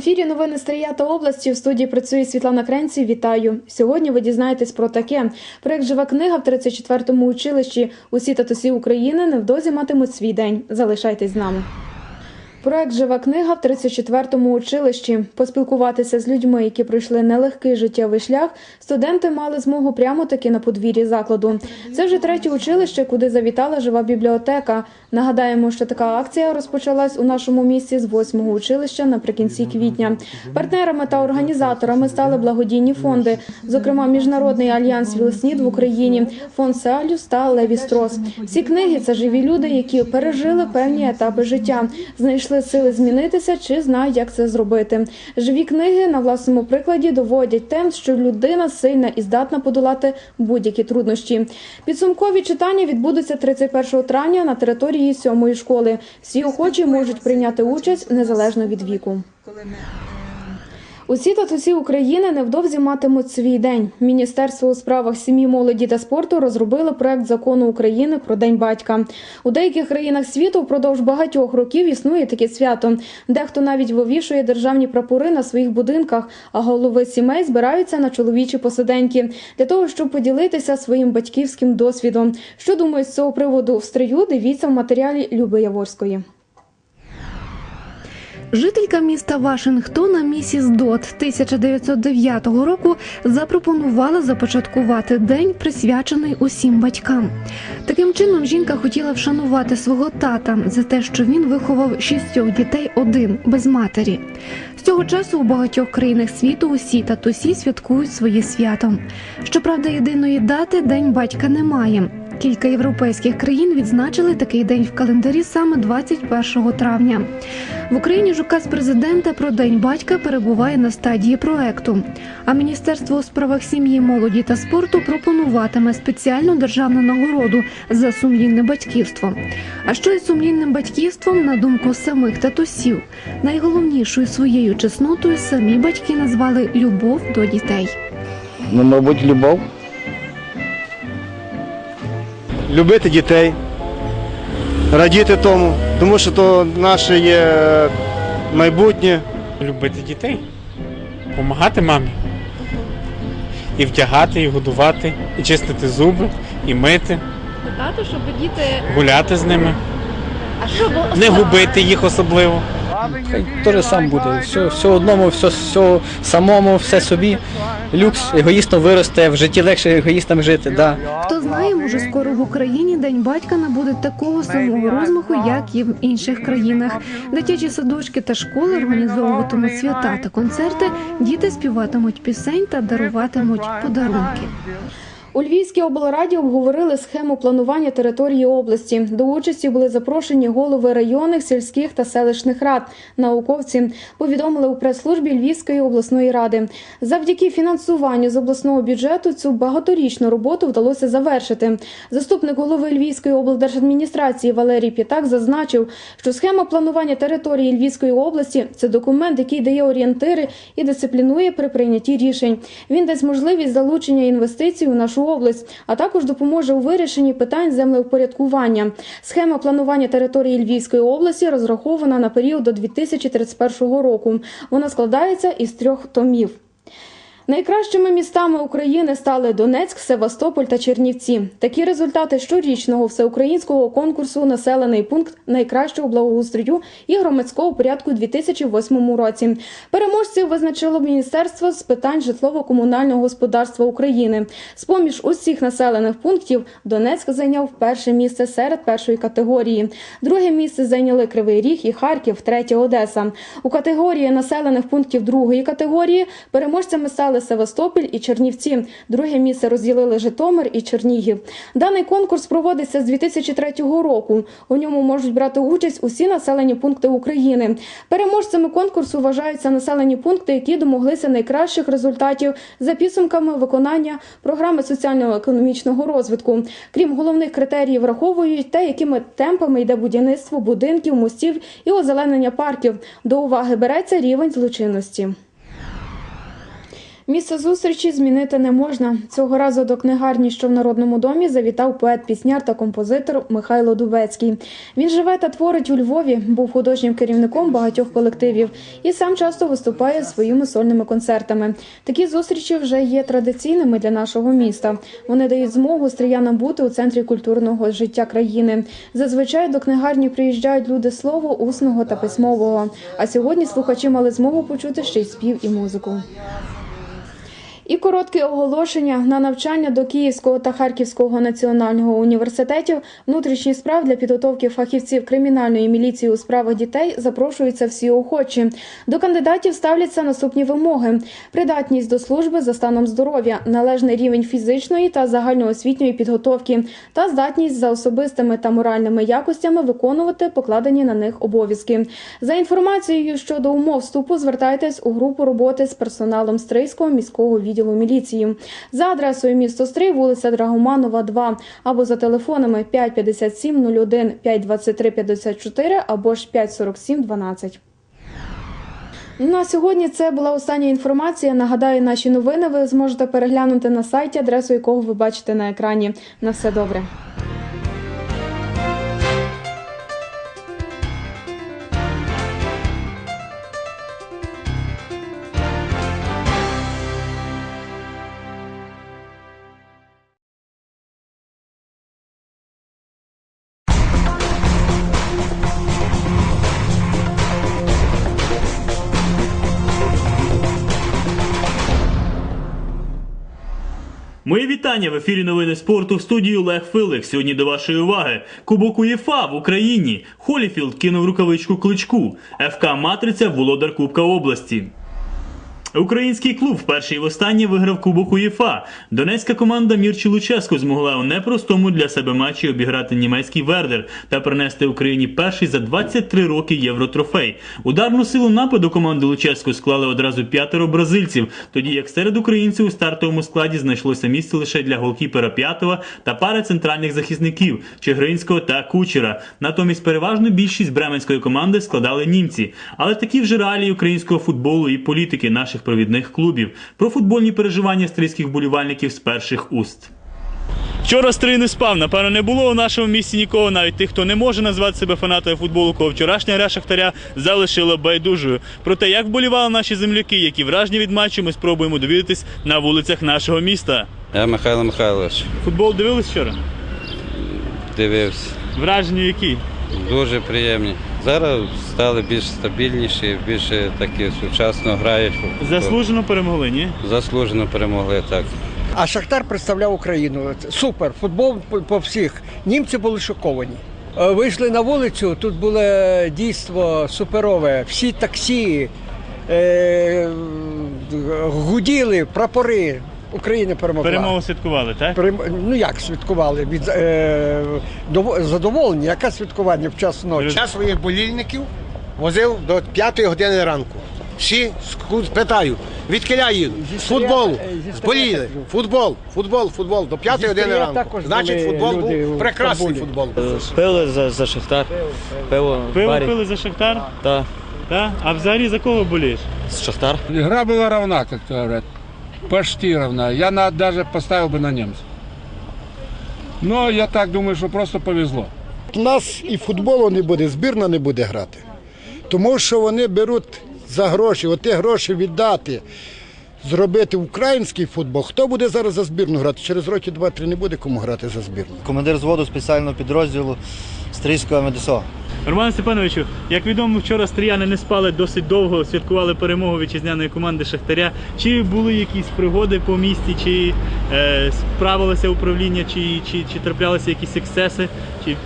ефірі новини Стрия та області. В студії працює Світлана Кренці. Вітаю. Сьогодні ви дізнаєтесь про таке. Проект Жива книга в 34-му училищі. Усі татусі України невдовзі матимуть свій день. Залишайтесь з нами. Проект Жива книга в 34-му училищі. Поспілкуватися з людьми, які пройшли нелегкий життєвий шлях, студенти мали змогу прямо таки на подвір'ї закладу. Це вже третє училище, куди завітала жива бібліотека. Нагадаємо, що така акція розпочалась у нашому місті з 8-го училища наприкінці квітня. Партнерами та організаторами стали благодійні фонди, зокрема Міжнародний альянс Вілснід в Україні, фонд Сеалюс та Леві Строс. Всі книги це живі люди, які пережили певні етапи життя, знайшли сили змінитися чи знають, як це зробити. Живі книги на власному прикладі доводять те, що людина сильна і здатна подолати будь-які труднощі. Підсумкові читання відбудуться 31 травня на території сьомої школи. Всі охочі можуть прийняти участь незалежно від віку. Усі татусі України невдовзі матимуть свій день. Міністерство у справах сім'ї, молоді та спорту розробило проект закону України про День батька. У деяких країнах світу впродовж багатьох років існує таке свято. Дехто навіть вивішує державні прапори на своїх будинках, а голови сімей збираються на чоловічі посиденьки для того, щоб поділитися своїм батьківським досвідом. Що думають з цього приводу в стрию? Дивіться в матеріалі Люби Яворської. Жителька міста Вашингтона місіс Дот 1909 року запропонувала започаткувати день, присвячений усім батькам. Таким чином, жінка хотіла вшанувати свого тата за те, що він виховав шістьох дітей один без матері. З цього часу у багатьох країнах світу усі татусі святкують своє свято. Щоправда, єдиної дати День батька немає. Кілька європейських країн відзначили такий день в календарі саме 21 травня. В Україні ж указ президента про день батька перебуває на стадії проекту. А міністерство у справах сім'ї, молоді та спорту пропонуватиме спеціальну державну нагороду за сумлінне батьківство. А що із сумлінним батьківством, на думку самих татусів, найголовнішою своєю чеснотою самі батьки назвали любов до дітей. Ну, мабуть, любов. Любити дітей, радіти тому, тому що то наше є майбутнє. любити дітей, допомагати мамі. І вдягати, і годувати, і чистити зуби, і мити, Тато, щоб діти гуляти з ними, а що було не губити їх особливо. Хай теж сам буде. Все, все одному, все, все самому, все собі. Люкс егоїстом виросте, в житті легше егоїстам жити. Да. Хто знає, може скоро в Україні День батька набуде такого самого розмаху, як і в інших країнах. Дитячі садочки та школи організовуватимуть свята та концерти, діти співатимуть пісень та даруватимуть подарунки. У Львівській облраді обговорили схему планування території області. До участі були запрошені голови районних, сільських та селищних рад, науковці. Повідомили у прес-службі Львівської обласної ради. Завдяки фінансуванню з обласного бюджету цю багаторічну роботу вдалося завершити. Заступник голови Львівської облдержадміністрації Валерій П'ятак зазначив, що схема планування території Львівської області це документ, який дає орієнтири і дисциплінує при прийнятті рішень. Він дасть можливість залучення інвестицій у нашу область, а також допоможе у вирішенні питань землеупорядкування. Схема планування території Львівської області розрахована на період до 2031 року. Вона складається із трьох томів. Найкращими містами України стали Донецьк, Севастополь та Чернівці. Такі результати щорічного всеукраїнського конкурсу Населений пункт найкращого благоустрою і громадського порядку у 2008 році. Переможців визначило Міністерство з питань житлово-комунального господарства України. З поміж усіх населених пунктів Донецьк зайняв перше місце серед першої категорії. Друге місце зайняли Кривий Ріг і Харків, третє Одеса. У категорії населених пунктів другої категорії переможцями стали Севастополь і Чернівці. Друге місце розділили Житомир і Чернігів. Даний конкурс проводиться з 2003 року. У ньому можуть брати участь усі населені пункти України. Переможцями конкурсу вважаються населені пункти, які домоглися найкращих результатів за підсумками виконання програми соціально-економічного розвитку. Крім головних критеріїв, враховують те, якими темпами йде будівництво будинків, мостів і озеленення парків. До уваги береться рівень злочинності. Місце зустрічі змінити не можна. Цього разу до книгарні, що в народному домі, завітав поет, пісняр та композитор Михайло Дубецький. Він живе та творить у Львові, був художнім керівником багатьох колективів і сам часто виступає своїми сольними концертами. Такі зустрічі вже є традиційними для нашого міста. Вони дають змогу стріянам бути у центрі культурного життя країни. Зазвичай до книгарні приїжджають люди слова усного та письмового. А сьогодні слухачі мали змогу почути ще й спів і музику. І коротке оголошення на навчання до Київського та Харківського національного університетів внутрішніх справ для підготовки фахівців кримінальної міліції у справах дітей запрошуються всі охочі. До кандидатів ставляться наступні вимоги: придатність до служби за станом здоров'я, належний рівень фізичної та загальноосвітньої підготовки та здатність за особистими та моральними якостями виконувати покладені на них обов'язки. За інформацією щодо умов вступу, звертайтесь у групу роботи з персоналом Стрийського міського відділу міліції за адресою місто Стрий, вулиця Драгоманова, 2, або за телефонами 557 01 523 54 або ж 547 12. На сьогодні це була остання інформація. Нагадаю, наші новини ви зможете переглянути на сайті, адресу якого ви бачите на екрані. На все добре. Мої вітання в ефірі новини спорту в студії Олег Филик. Сьогодні до вашої уваги. Кубок УЄФА в Україні. Холіфілд кинув рукавичку кличку. ФК Матриця володар Кубка області. Український клуб вперше і востаннє виграв Кубок УЄФА. Донецька команда Мірчі Луческо змогла у непростому для себе матчі обіграти німецький Вердер та принести Україні перший за 23 роки євротрофей. Ударну силу нападу команди Луческо склали одразу п'ятеро бразильців, тоді як серед українців у стартовому складі знайшлося місце лише для голкіпера п'ятого та пари центральних захисників Чигринського та Кучера. Натомість переважну більшість бременської команди складали німці. Але такі вже реалії українського футболу і політики наших провідних клубів. Про футбольні переживання стрийських болівальників з перших уст. Вчора стрий не спав. Напевно, не було у нашому місті нікого, навіть тих, хто не може назвати себе фанатами футболу, кого вчорашня гра Шахтаря залишила байдужою. Про те, як вболівали наші земляки, які вражені від матчу, ми спробуємо довідатись на вулицях нашого міста. Я Михайло Михайлович Футбол дивились вчора? дивився. Враження які? Дуже приємні. Зараз стали більш стабільніші, більше такі сучасно грають. Заслужено перемогли, ні? Заслужено перемогли так. А Шахтар представляв Україну. Супер, футбол по- всіх. Німці були шоковані. Е, Вийшли на вулицю, тут було дійство суперове. Всі таксі е, гуділи, прапори. Україна перемогла. Перемогу святкували, так? Перем- Ну як святкували? Від е, дово- задоволення, яке святкування в час ночі? Я своїх болільників возив до 5 години ранку. Всі питаю, від киля їду? З футболу. З боліли. Футбол, футбол, футбол. До 5 години ранку. також Значить, футбол був прекрасний футбол. Пили за, за Шахтар. Пиво, в Пиво барі. пили за Шахтар? Та. Так? А взагалі за кого болієш? Шахтар. Игра была равна, как говорят. Почти равна. Я на, даже поставил бы на немцев. Но я так думаю, что просто повезло. У нас і футболу не буде, збірна не буде грати. Тому що вони беруть за гроші, от ті гроші віддати, зробити український футбол. Хто буде зараз за збірну грати? Через роки два-три не буде кому грати за збірну. Командир зводу спеціального підрозділу Стрийського МДСО. Роман Степановичу, як відомо, вчора стріяни не спали досить довго, святкували перемогу вітчизняної команди Шахтаря. Чи були якісь пригоди по місті, чи е, справилося управління, чи, чи, чи траплялися якісь ексцеси? Чи...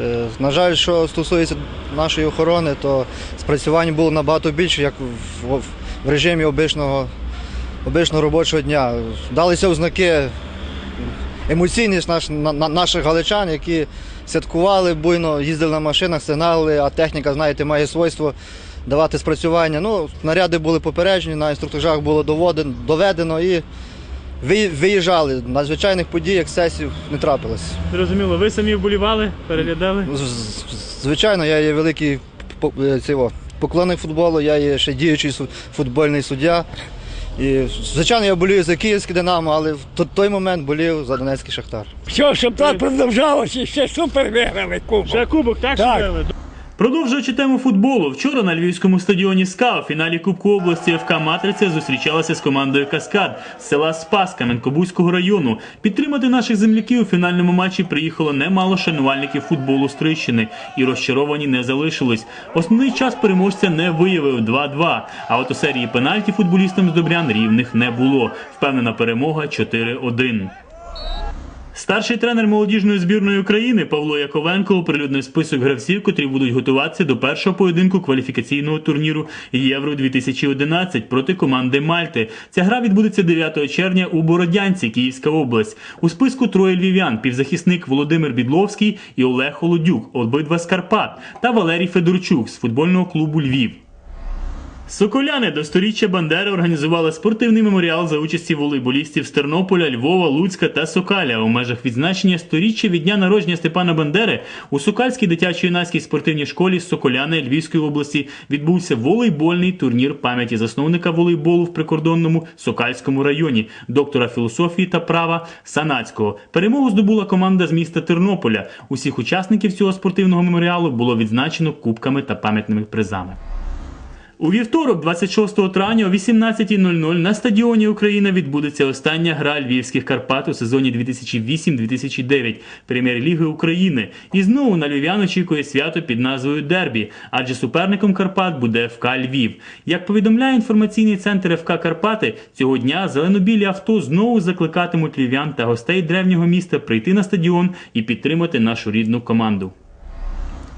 Е, На жаль, що стосується нашої охорони, то спрацювань було набагато більше, як в, в- в режимі обичного, обичного робочого дня. Далися ознаки емоційність наш, на, на- наших галичан, які святкували буйно, їздили на машинах, сигнали, а техніка, знаєте, має свойство давати спрацювання. Ну, наряди були попереджені, на інструктажах було доводено, доведено і ви- виїжджали. Надзвичайних подій, ексцесів не трапилось. Зрозуміло, ви самі вболівали, переглядали? З- Звичайно, я є великий е, цього, поклонник футболу, я є ще діючий футбольний суддя. І, звичайно, я болію за київське Динамо, але в той момент болів за Донецький Шахтар. Все, щоб так продовжалося, ще супер виграли кубок. Ще кубок, так? Так. Продовжуючи тему футболу, вчора на львівському стадіоні СКА у фіналі Кубку області ФК Матриця зустрічалася з командою Каскад з села Спас Кам'янкобузького району. Підтримати наших земляків у фінальному матчі приїхало немало шанувальників футболу Стрищини і розчаровані не залишились. Основний час переможця не виявив 2-2, а от у серії пенальті футболістам з Добрян рівних не було. Впевнена перемога 4-1. Старший тренер молодіжної збірної України Павло Яковенко оприлюднив список гравців, котрі будуть готуватися до першого поєдинку кваліфікаційного турніру Євро 2011 проти команди Мальти. Ця гра відбудеться 9 червня у Бородянці, Київська область. У списку троє львів'ян: півзахисник Володимир Бідловський і Олег Холодюк, обидва з Карпат, та Валерій Федорчук з футбольного клубу Львів. Соколяни до сторіччя Бандери організували спортивний меморіал за участі волейболістів з Тернополя, Львова, Луцька та Сокаля. У межах відзначення сторіччя від дня народження Степана Бандери у Сокальській дитячо-юнацькій спортивній школі Соколяни Львівської області відбувся волейбольний турнір пам'яті засновника волейболу в прикордонному Сокальському районі, доктора філософії та права Санацького. Перемогу здобула команда з міста Тернополя. Усіх учасників цього спортивного меморіалу було відзначено кубками та пам'ятними призами. У вівторок, 26 травня о 18.00 на стадіоні Україна відбудеться остання гра львівських Карпат у сезоні 2008-2009 Прем'єр-ліги України. І знову на львів'ян очікує свято під назвою Дербі, адже суперником Карпат буде ФК Львів. Як повідомляє інформаційний центр ФК Карпати, цього дня зеленобілі авто знову закликатимуть львів'ян та гостей древнього міста прийти на стадіон і підтримати нашу рідну команду.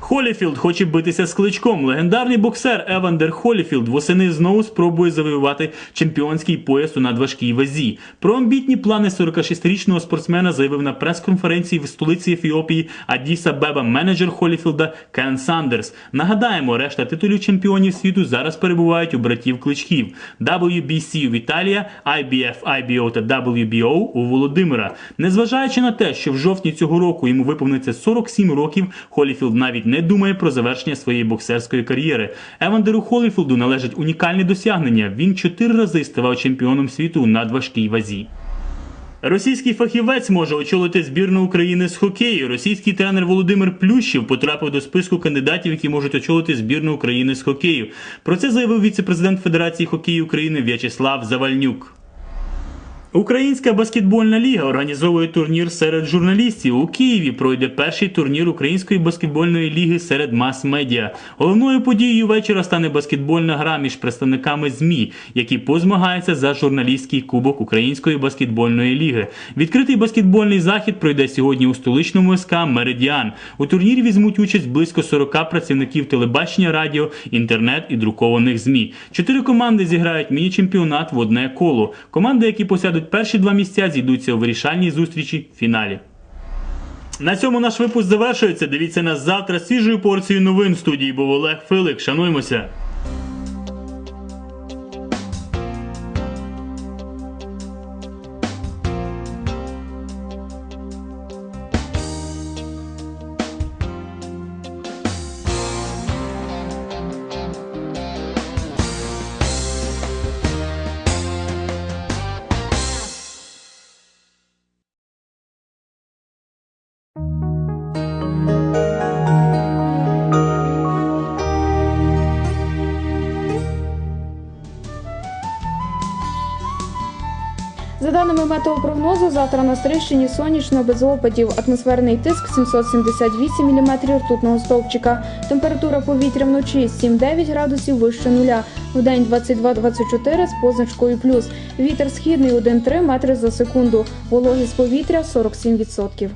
Холіфілд хоче битися з кличком. Легендарний боксер Евандер Холіфілд восени знову спробує завоювати чемпіонський пояс у надважкій вазі. Про амбітні плани 46-річного спортсмена заявив на прес-конференції в столиці Ефіопії Адіса Беба менеджер Холіфілда Кен Сандерс. Нагадаємо, решта титулів чемпіонів світу зараз перебувають у братів кличків WBC в Італія, IBF, IBO та WBO у Володимира. Незважаючи на те, що в жовтні цього року йому виповниться 47 років, Холіфілд навіть не думає про завершення своєї боксерської кар'єри. Евандеру Холіфілду належать унікальні досягнення. Він чотири рази ставав чемпіоном світу у надважкій вазі. Російський фахівець може очолити збірну України з хокею. Російський тренер Володимир Плющів потрапив до списку кандидатів, які можуть очолити збірну України з хокею. Про це заявив віце-президент Федерації хокею України В'ячеслав Завальнюк. Українська баскетбольна ліга організовує турнір серед журналістів. У Києві пройде перший турнір Української баскетбольної ліги серед мас-медіа. Головною подією вечора стане баскетбольна гра між представниками ЗМІ, які позмагаються за журналістський кубок Української баскетбольної ліги. Відкритий баскетбольний захід пройде сьогодні у столичному СК Меридіан. У турнірі візьмуть участь близько 40 працівників телебачення, радіо, інтернет і друкованих ЗМІ. Чотири команди зіграють міні-чемпіонат в одне коло. Команди, які посядуть перші два місця, зійдуться у вирішальній зустрічі в фіналі. На цьому наш випуск завершується. Дивіться нас завтра свіжою порцією новин в студії був Олег Филик. Шануймося! За даними метеопрогнозу, завтра на Стрищині сонячно без опадів. Атмосферний тиск 778 мм ртутного стовпчика. Температура повітря вночі 7-9 градусів вище нуля. В день 22-24 з позначкою плюс. Вітер східний 1-3 метри за секунду. Вологість повітря 47%.